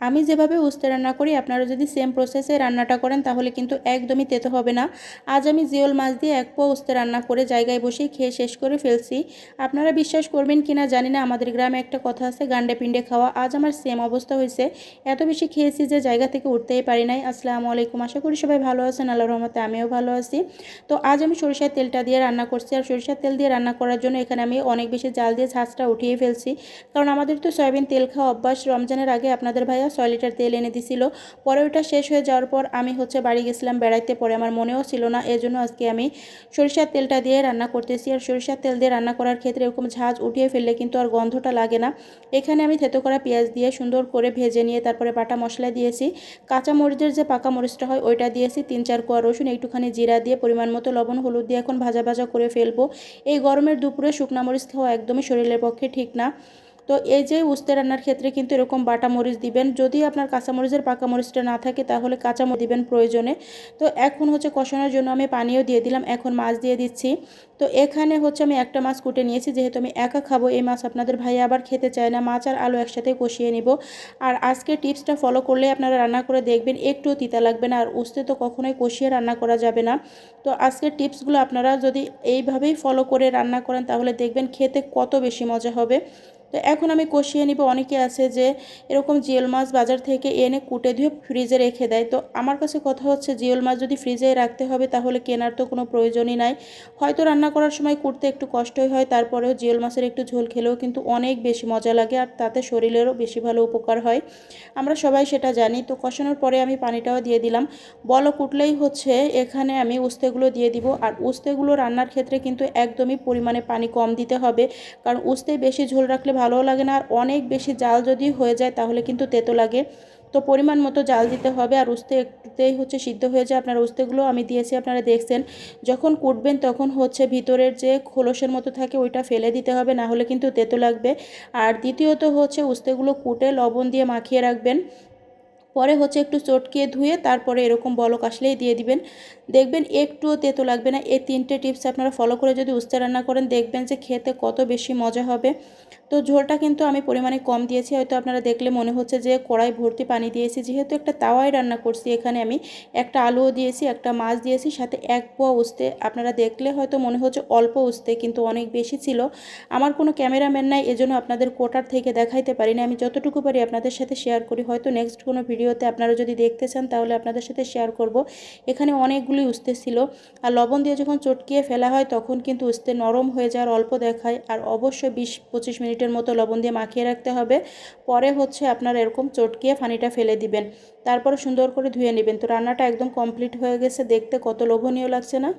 আমি যেভাবে উস্তে রান্না করি, আপনারা যদি সেম প্রসেসে রান্নাটা করেন, তাহলে কিন্তু একদমই তেতো হবে না। আজ আমি জিওল মাছ দিয়ে এক পোয়া উস্তে রান্না করে জায়গায় বসেই খেয়ে শেষ করে ফেলছি। আপনারা বিশ্বাস করবেন কি না জানি না, আমাদের গ্রামে একটা কথা আছে গান্ডে পিণ্ডে খাওয়া। আজ আমার সেম অবস্থা হয়েছে। এত বেশি খেয়েছি যে জায়গা থেকে উঠতেই পারি নাই। আসসালামু আলাইকুম। আশা করি সবাই ভালো আছেন। আল্লাহ রহমতে আমিও ভালো আছি। তো আজ আমি সরিষার তেলটা দিয়ে রান্না করছি। আর সরিষার তেল দিয়ে রান্না করার জন্য এখানে আমি অনেক বেশি জাল দিয়ে ছাঁচটা উঠিয়ে ফেলছি। কারণ আমাদের তো সয়াবিন তেল খাওয়া অভ্যাস। রমজানের আগে আপনাদের ভাইয়া ছয় লিটার তেল এনে দিছিল। পরে ওটা শেষ হয়ে যাওয়ার পর আমি হচ্ছে বাড়ি গেছিলাম, বেড়াইতে। পরে আমার মনেও ছিল না, এজন্য আজকে আমি সরিষার তেলটা দিয়ে রান্না করতেছি। আর সরিষার তেল দিয়ে রান্না করার ক্ষেত্রে এরকম ঝাঁজ উঠিয়ে ফেললে কিন্তু আর গন্ধটা লাগে না। এখানে আমি থেতো করা পেঁয়াজ দিয়ে সুন্দর করে ভেজে নিয়ে তারপরে বাটা মশলা দিয়েছি। কাঁচা মরিচের যে পাকা মরিচটা হয়, ওইটা দিয়েছি। তিন, চার কোয়া রসুন, একটুখানি জিরা দিয়ে পরিমাণ মতো লবণ, হলুদ দিয়ে এখন ভাজা ভাজা করে ফেলব। এই গরমের দুপুরে শুকনা মরিচ খাওয়া একদমই শরীরের পক্ষে ঠিক না। তো এই যে উস্তে রান্নার ক্ষেত্রে কিন্তু এরকম বাটা মরিচ দিবেন। যদি আপনার কাঁচামরিচের পাকা মরিচটা না থাকে, তাহলে কাঁচা দিবেন প্রয়োজনে। তো এখন হচ্ছে কষানোর জন্য আমি পানিও দিয়ে দিলাম, এখন মাছ দিয়ে দিচ্ছি। তো এখানে হচ্ছে আমি একটা মাছ কুটে নিয়েছি, যেহেতু আমি একা খাব, এই মাছ আপনাদের ভাই আবার খেতে চায় না, মাছ আর আলু একসাথে কষিয়ে নিব। আর আজকে টিপসটা ফলো করলে আপনারা রান্না করে দেখবেন একটু তিতা লাগবে না, আর উস্তে তো কখনোই কষিয়ে রান্না করা যাবে না। তো আজকের টিপসগুলো আপনারা যদি এইভাবেই ফলো করে রান্না করেন, তাহলে দেখবেন খেতে কত বেশি মজা হবে। তো এখন আমি কষিয়ে নিব। অনেকে আছে যে এরকম জিওল মাছ বাজার থেকে এনে কুটে ধুয়ে ফ্রিজে রেখে দেয়। তো আমার কাছে কথা হচ্ছে জিওল মাছ যদি ফ্রিজে রাখতে হবে তাহলে কেনার তো কোনো প্রয়োজনই নাই। হয়তো রান্না করার সময় কুটতে একটু কষ্টই হয়, তারপরেও জিওল মাছের একটু ঝোল খেলেও কিন্তু অনেক বেশি মজা লাগে আর তাতে শরীরেরও বেশি ভালো উপকার হয়। আমরা সবাই সেটা জানি। তো কষানোর পরে আমি পানিটাও দিয়ে দিলাম। বলো কুটলেই হচ্ছে এখানে আমি উস্তেগুলো দিয়ে দিব। আর উস্তেগুলো রান্নার ক্ষেত্রে কিন্তু একদমই পরিমাণে পানি কম দিতে হবে। কারণ উস্তে বেশি ঝোল রাখলে ভালোও লাগে না, আর অনেক বেশি জাল যদি হয়ে যায় তাহলে কিন্তু তেতো লাগে। তো পরিমাণ মতো জাল দিতে হবে, আর উস্তে একটুতেই হচ্ছে সিদ্ধ হয়ে যায়। আপনার উস্তেগুলো আমি দিয়েছি, আপনারা দেখছেন। যখন কুটবেন তখন হচ্ছে ভিতরের যে খোলসের মতো থাকে ওইটা ফেলে দিতে হবে, না হলে কিন্তু তেতো লাগবে। আর দ্বিতীয়ত হচ্ছে উস্তেগুলো কুটে লবণ দিয়ে মাখিয়ে রাখবেন। পরে হচ্ছে একটু চটকিয়ে ধুয়ে তারপরে এরকম বলক আসলেই দিয়ে দিবেন। দেখবেন একটুও তেতো লাগবে না। এই তিনটে টিপস আপনারা ফলো করে যদি উস্তে রান্না করেন, দেখবেন যে খেতে কত বেশি মজা হবে। তো ঝোলটা কিন্তু আমি পরিমাণে কম দিয়েছি। হয়তো আপনারা দেখলে মনে হচ্ছে যে কড়াই ভর্তি পানি দিয়েছি। যেহেতু একটা তাওয়াই রান্না করছি, এখানে আমি একটা আলুও দিয়েছি, একটা মাছ দিয়েছি, সাথে এক পোয়া উস্তে। আপনারা দেখলে হয়তো মনে হচ্ছে অল্প উস্তে, কিন্তু অনেক বেশি ছিল। আমার কোনো ক্যামেরাম্যান নাই, এজন্য আপনাদের কোটার থেকে দেখাইতে পারি না আমি যতটুকু পারি আপনাদের সাথে শেয়ার করি। হয়তো নেক্সট কোনো ভিডিওতে আপনারা যদি দেখতে চান, তাহলে আপনাদের সাথে শেয়ার করব। এখানে অনেকগুলি উস্তে ছিল। আর লবণ দিয়ে যখন চটকিয়ে ফেলা হয়, তখন কিন্তু উস্তে নরম হয়ে যাওয়ার অল্প দেখায়। আর অবশ্যই বিশ পঁচিশ মিনিট মিনিটের মতো লবণ দিয়ে মাখিয়ে রাখতে হবে। পরে হচ্ছে আপনারা এরকম চটকিয়ে ফানিটা ফেলে দিবেন। তারপরে সুন্দর করে ধুয়ে নেবেন। তো রান্নাটা একদম কমপ্লিট হয়ে গেছে। দেখতে কত লোভনীয় লাগছে না?